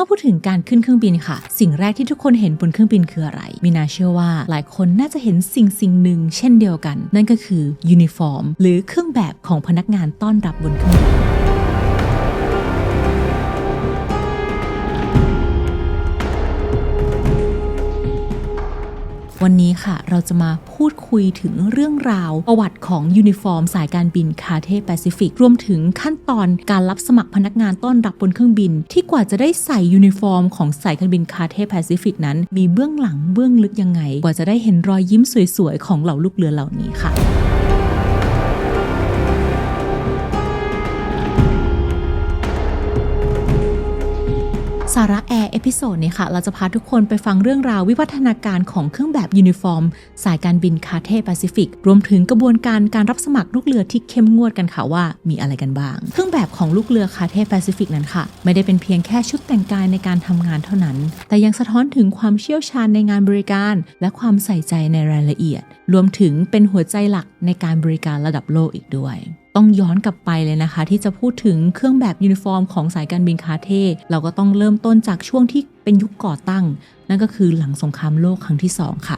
มื่อพูดถึงการขึ้นเครื่องบินค่ะ สิ่งแรกที่ทุกคนเห็นบนเครื่องบินคืออะไร มีนาเชื่อว่าหลายคนน่าจะเห็นสิ่งสิ่งหนึ่งเช่นเดียวกัน นั่นก็คือยูนิฟอร์ม หรือเครื่องแบบของพนักงานต้อนรับบนเครื่องบินวันนี้ค่ะ เราจะมาพูด คุยถึงเรื่องราว ประวัติของยูนิฟอร์ม สายการบินคาเทแปซิฟิก รวมถึงขั้นตอนการรับสมัครพนักงานต้อนรับบนเครื่องบิน ที่กว่าจะได้ใส่ยูนิฟอร์มของสายการบินคาเทแปซิฟิกนั้น มีเบื้องหลังเบื้องลึกยังไง กว่าจะได้เห็นรอยยิ้มสวยๆของเหล่าลูกเรือเหล่านี้ค่ะาระแอร์เอพิโซดนี้ค่ะ เราจะพาทุกคนไปฟังเรื่องราววิวัฒนาการของเครื่องแบบยูนิฟอร์ม สายการบินคาเทแปซิฟิก รวมถึงกระบวนการการรับสมัครลูกเรือที่เข้มงวดกันค่ะว่ามีอะไรกันบ้าง เครื่องแบบของลูกเรือคาเทแปซิฟิกนั้นค่ะ ไม่ได้เป็นเพียงแค่ชุดแต่งกายในการทำงานเท่านั้น แต่ยังสะท้อนถึงความเชี่ยวชาญในงานบริการ และความใส่ใจในรายละเอียด รวมถึงเป็นหัวใจหลักในการบริการระดับโลกอีกด้วย ต้องย้อนกลับไปเลยนะคะ ที่จะพูดถึงเครื่องแบบยูนิฟอร์มของสายการบินคาเทเราก็ต้องเริ่มต้นจากช่วงที่เป็นยุคก่อตั้ง นั่นก็คือหลังสงครามโลกครั้งที่ 2 ค่ะ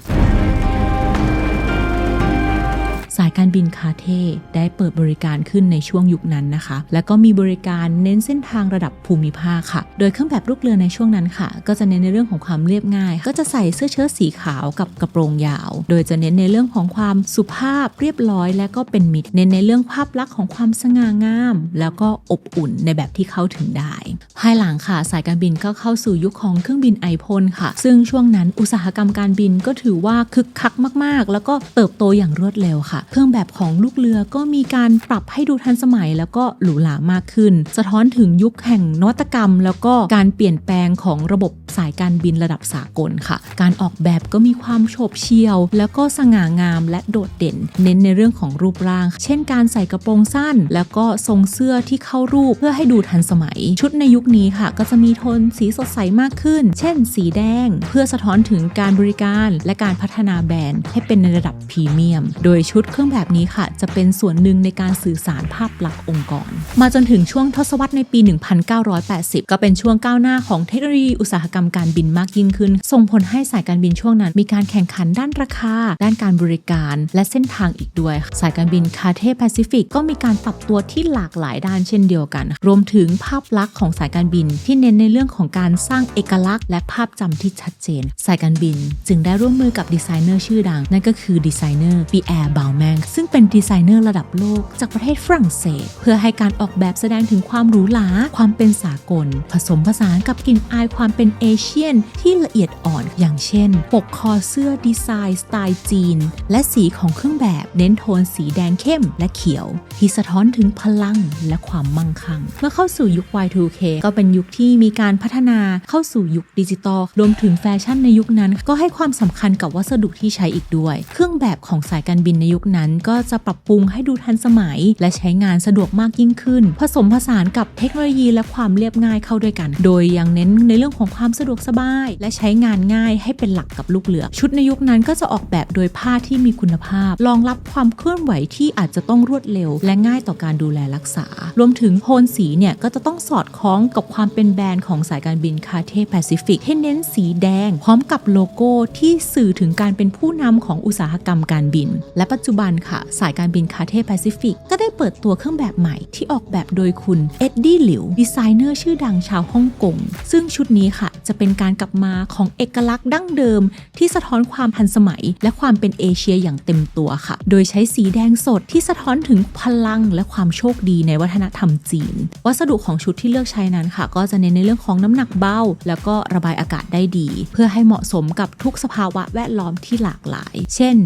สายการบินคาเทได้เปิดบริการขึ้นในช่วงยุคนั้นนะคะ แล้วก็มีบริการเน้นเส้นทางระดับภูมิภาคค่ะ โดยเครื่องแบบลูกเรือในช่วงนั้นค่ะ ก็จะเน้นในเรื่องของความเรียบง่าย ก็จะใส่เสื้อเชิ้ตสีขาวกับกระโปรงยาว โดยจะเน้นในเรื่องของความสุภาพเรียบร้อย และก็เป็นมิตร เน้นในเรื่องภาพลักษณ์ของความสง่างาม แล้วก็อบอุ่นในแบบที่เข้าถึงได้ ภายหลังค่ะ สายการบินก็เข้าสู่ยุคของเครื่องบินไอพ่นค่ะ ซึ่งช่วงนั้นอุตสาหกรรมการบินก็ถือว่าคึกคักมาก ๆ แล้วก็เติบโตอย่างรวดเร็วค่ะเรื่องแบบของลูกเรือก็มีการปรับให้ดูทันสมัยแล้วก็หรูหรามากขึ้น สะท้อนถึงยุคแห่งนวัตกรรม แล้วก็การเปลี่ยนแปลงของระบบสายการบินระดับสากลค่ะ การออกแบบก็มีความโฉบเฉี่ยว แล้วก็สง่างามและโดดเด่น เน้นในเรื่องของรูปร่าง เช่นการใส่กระโปรงสั้น แล้วก็ทรงเสื้อที่เข้ารูปเพื่อให้ดูทันสมัย ชุดในยุคนี้ค่ะ ก็จะมีโทนสีสดใสมากขึ้น เช่น สีแดง เพื่อสะท้อนถึงการบริการ และการพัฒนาแบรนด์ให้เป็นในระดับพรีเมียม โดยชุดเครื่องแบบนี้ค่ะ จะเป็นส่วนหนึ่งในการสื่อสารภาพลักษณ์องค์กร มาจนถึงช่วงทศวรรษในปี 1980 ก็เป็นช่วงก้าวหน้าของเทคโนโลยีอุตสาหกรรมการบินมากยิ่งขึ้น ส่งผลให้สายการบินช่วงนั้น มีการแข่งขันด้านราคา ด้านการบริการ และเส้นทางอีกด้วย สายการบินคาเทแปซิฟิกก็มีการปรับตัวที่หลากหลายด้านเช่นเดียวกัน รวมถึงภาพลักษณ์ของสายการบินที่เน้นในเรื่องของการสร้างเอกลักษณ์ และภาพจำที่ชัดเจน สายการบิน จึงได้ร่วมมือกับดีไซเนอร์ชื่อดัง นั่นก็คือดีไซเนอร์ปีแอร์บาวแมงซึ่งเป็นดีไซเนอร์ระดับโลกจากประเทศฝรั่งเศส เพื่อให้การออกแบบแสดงถึงความหรูหราความเป็นสากล ผสมผสานกับกลิ่นอายความเป็นเอเชียน ที่ละเอียดอ่อนอย่างเช่น ปกคอเสื้อดีไซน์สไตล์จีน และสีของเครื่องแบบเน้นโทนสีแดงเข้มและเขียว ที่สะท้อนถึงพลังและความมั่งคั่ง เมื่อเข้าสู่ยุค Y2K ก็เป็นยุคที่มีการพัฒนาเข้าสู่ยุคดิจิตอลรวมถึงแฟชั่นในยุคนั้น ก็ให้ความสำคัญกับวัสดุที่ใช้อีกด้วย เครื่องแบบของสายการบินในยุคนั้นก็จะปรับปรุงให้ดูทันสมัย และใช้งานสะดวกมากยิ่งขึ้น ผสมผสานกับเทคโนโลยีและความเรียบง่ายเข้าด้วยกัน โดยยังเน้นในเรื่องของความสะดวกสบาย และใช้งานง่ายให้เป็นหลักกับลูกเรือ ชุดในยุคนั้นก็จะออกแบบโดยผ้าที่มีคุณภาพ รองรับความเคลื่อนไหวที่อาจจะต้องรวดเร็ว และง่ายต่อการดูแลรักษา รวมถึงโทนสีเนี่ยก็จะต้องสอดคล้องกับความเป็นแบรนด์ของสายการบินคาเทแปซิฟิกให้เน้นสีแดง พร้อมกับโลโก้ที่สื่อถึงการเป็นผู้นำของอุตสาหกรรมการบิน และปัจจุบันค่ะ สายการบินคาเทแปซิฟิก ก็ได้เปิดตัวเครื่องแบบใหม่ที่ออกแบบโดยคุณเอ็ดดี้หลิว ดีไซเนอร์ชื่อดังชาวฮ่องกง ซึ่งชุดนี้ค่ะ จะเป็นการกลับมาของเอกลักษณ์ดั้งเดิม ที่สะท้อนความทันสมัย และความเป็นเอเชียอย่างเต็มตัวค่ะ โดยใช้สีแดงสดที่สะท้อนถึงพลังและความโชคดีในวัฒนธรรมจีน วัสดุของชุดที่เลือกใช้นั้นค่ะ ก็จะเน้นในเรื่องของน้ำหนักเบาแล้วก็ระบายอากาศได้ดี เพื่อให้เหมาะสมกับทุกสภาวะแวดล้อมที่หลากหลาย เช่น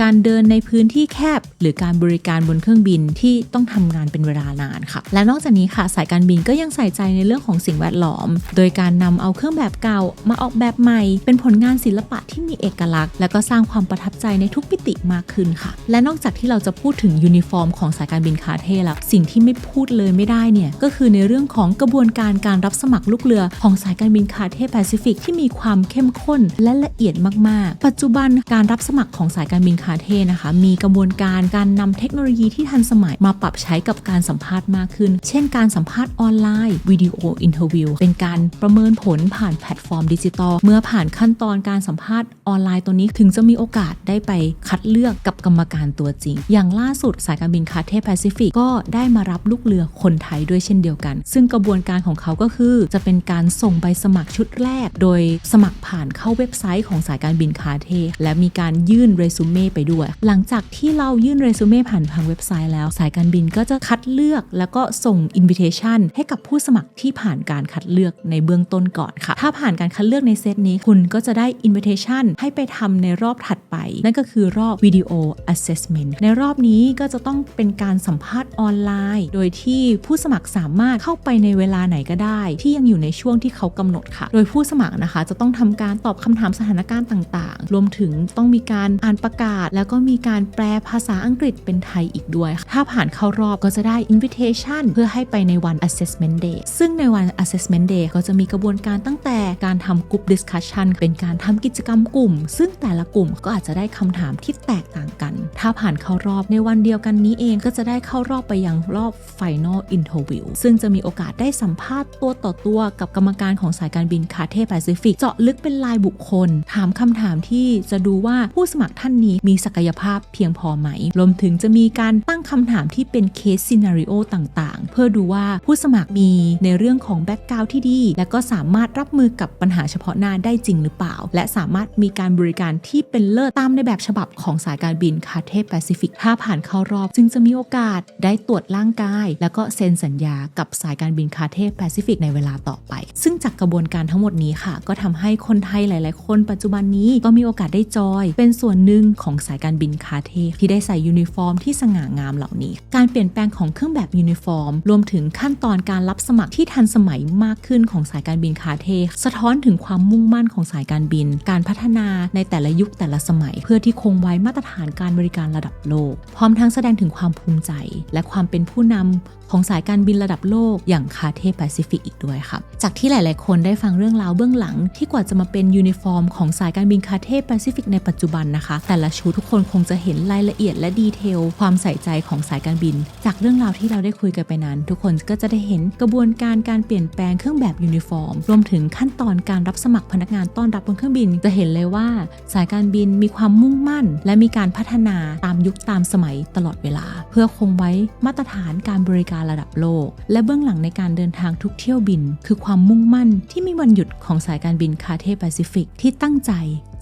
การเดินในพื้นที่แคบ หรือการบริการบนเครื่องบินที่ต้องทำงานเป็นเวลานานค่ะ และนอกจากนี้ค่ะสายการบินก็ยังใส่ใจในเรื่องของสิ่งแวดล้อม โดยการนำเอาเครื่องแบบเก่ามาออกแบบใหม่ เป็นผลงานศิลปะที่มีเอกลักษณ์ และก็สร้างความประทับใจในทุกมิติมากขึ้นค่ะ และนอกจากที่เราจะพูดถึงยูนิฟอร์มของสายการบินคาเทแล้วสิ่งที่ไม่พูดเลยไม่ได้เนี่ยก็คือในเรื่องของกระบวนการการรับสมัครลูกเรือของสายการบินคาเทแปซิฟิกที่มีความเข้มข้นและละเอียดมากๆ ปัจจุบันการรับสมัครของสายการบินคาเทนะคะ มีกระบบวนการการนำเทคโนโลยีที่ทันสมัยมาปรับใช้กับการสัมภาษณ์มากขึ้น เช่นการสัมภาษณ์ออนไลน์วิดีโออินเทอร์วิวเป็นการประเมินผลผ่านแพลตฟอร์มดิจิตอลเมื่อผ่านขั้นตอนการสัมภาษณ์ออนไลน์ตัวนี้ถึงจะมีโอกาสได้ไปคัดเลือกกับกรรมการตัวจริง อย่างล่าสุดสายการบินคาเทแปซิฟิกก็ได้มารับลูกเรือคนไทยด้วยเช่นเดียวกัน ซึ่งกระบวนการของเขาก็คือ จะเป็นการส่งใบสมัครชุดแรก โดยสมัครผ่านเข้าเว็บไซต์ของสายการบินคาเทและมีการยื่นเรซูเม่ไปด้วย หลังจากที่เรายื่นเรซูเม่ผ่านทางเว็บไซต์แล้ว สายการบินก็จะคัดเลือกแล้วก็ส่งอินวิเทชันให้กับผู้สมัครที่ผ่านการคัดเลือกในเบื้องต้นก่อนค่ะ ถ้าผ่านการคัดเลือกในเซตนี้ คุณก็จะได้อินวิเทชันให้ไปทำในรอบถัดไป นั่นก็คือรอบวิดีโอ assessment ในรอบนี้ก็จะต้องเป็นการสัมภาษณ์ออนไลน์ โดยที่ผู้สมัครสามารถเข้าไปในเวลาไหนก็ได้ ที่ยังอยู่ในช่วงที่เขากำหนดค่ะ โดยผู้สมัครนะคะ จะต้องทำการตอบคำถามสถานการณ์ต่าง ๆ รวมถึงต้องมีการอ่านประกาศ แล้วก็มีการแปลภาษาอังกฤษเป็นไทยอีกด้วย ถ้าผ่านเข้ารอบก็จะได้ invitation เพื่อให้ไปในวัน assessment day ซึ่งในวัน assessment day ก็จะมีกระบวนการตั้งแต่การทำ group discussion เป็นการทำกิจกรรมกลุ่ม ซึ่งแต่ละกลุ่มก็อาจจะได้คำถามที่แตกต่างกัน ถ้าผ่านเข้ารอบในวันเดียวกันนี้เองก็จะได้เข้ารอบไปยังรอบ final interview ซึ่งจะมีโอกาสได้สัมภาษณ์ตัวต่อตัวกับกรรมการของสายการบินคาเทแปซิฟิกเจาะลึกเป็นรายบุคคล ถามคำถามที่จะดูว่าผู้สมัครท่านนี้มีศักยภาพเพียงพอไหม รวมถึงจะมีการตั้งคำถามที่เป็นเคสซีนารีโอต่างๆ เพื่อดูว่าผู้สมัครมีในเรื่องของแบ็กกราวที่ดี และก็สามารถรับมือกับปัญหาเฉพาะหน้าได้จริงหรือเปล่า และสามารถมีการบริการที่เป็นเลิศตามในแบบฉบับของสายการบินคาเทแปซิฟิกถ้าผ่านเข้ารอบ จึงจะมีโอกาสได้ตรวจร่างกาย แล้วก็เซ็นสัญญากับสายการบินคาเทแปซิฟิกในเวลาต่อไป ซึ่งจากกระบวนการทั้งหมดนี้ค่ะ ก็ทำให้คนไทยหลาย ๆ คนปัจจุบันนี้ก็มีโอกาสได้จอย เป็นส่วนหนึ่งของสายการบินคาเทที่ได้ใส่ยูนิฟอร์มที่สง่างามเหล่านี้ การเปลี่ยนแปลงของเครื่องแบบยูนิฟอร์ม รวมถึงขั้นตอนการรับสมัครที่ทันสมัยมากขึ้นของสายการบินคาเทสะท้อนถึงความมุ่งมั่นของสายการบิน การพัฒนาในแต่ละยุคแต่ละสมัย เพื่อที่คงไว้มาตรฐานการบริการระดับโลก พร้อมทั้งแสดงถึงความภูมิใจ และความเป็นผู้นำของสายการบินระดับโลกอย่างคาเทแปซิฟิกอีกด้วยค่ะ จากที่หลาย ๆ คนได้ฟังเรื่องราวเบื้องหลัง ที่กว่าจะมาเป็นยูนิฟอร์มของสายการบินคาเทแปซิฟิกในปัจจุบันนะคะ แต่ละชุดทุกคนคงจะเห็นรายละละเอียดและดีเทล ความใส่ใจของสายการบิน จากเรื่องราวที่เราได้คุยกันไปนั้น ทุกคนก็จะได้เห็นกระบวนการการเปลี่ยนแปลงเครื่องแบบยูนิฟอร์ม รวมถึงขั้นตอนการรับสมัครพนักงานต้อนรับบนเครื่องบิน จะเห็นเลยว่า สายการบินมีความมุ่งมั่น และมีการพัฒนาตามยุคตามสมัยตลอดเวลา เพื่อคงไว้มาตรฐานการบริการระดับโลก และเบื้องหลังในการเดินทางทุกเที่ยวบิน คือความมุ่งมั่นที่ไม่มีวันหยุดของสายการบินคาเทแปซิฟิกที่ตั้งใจ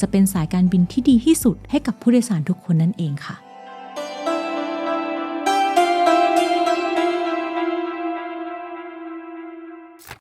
จะเป็นสายการบินที่ดีที่สุดให้กับผู้โดยสารทุกคนนั่นเองค่ะ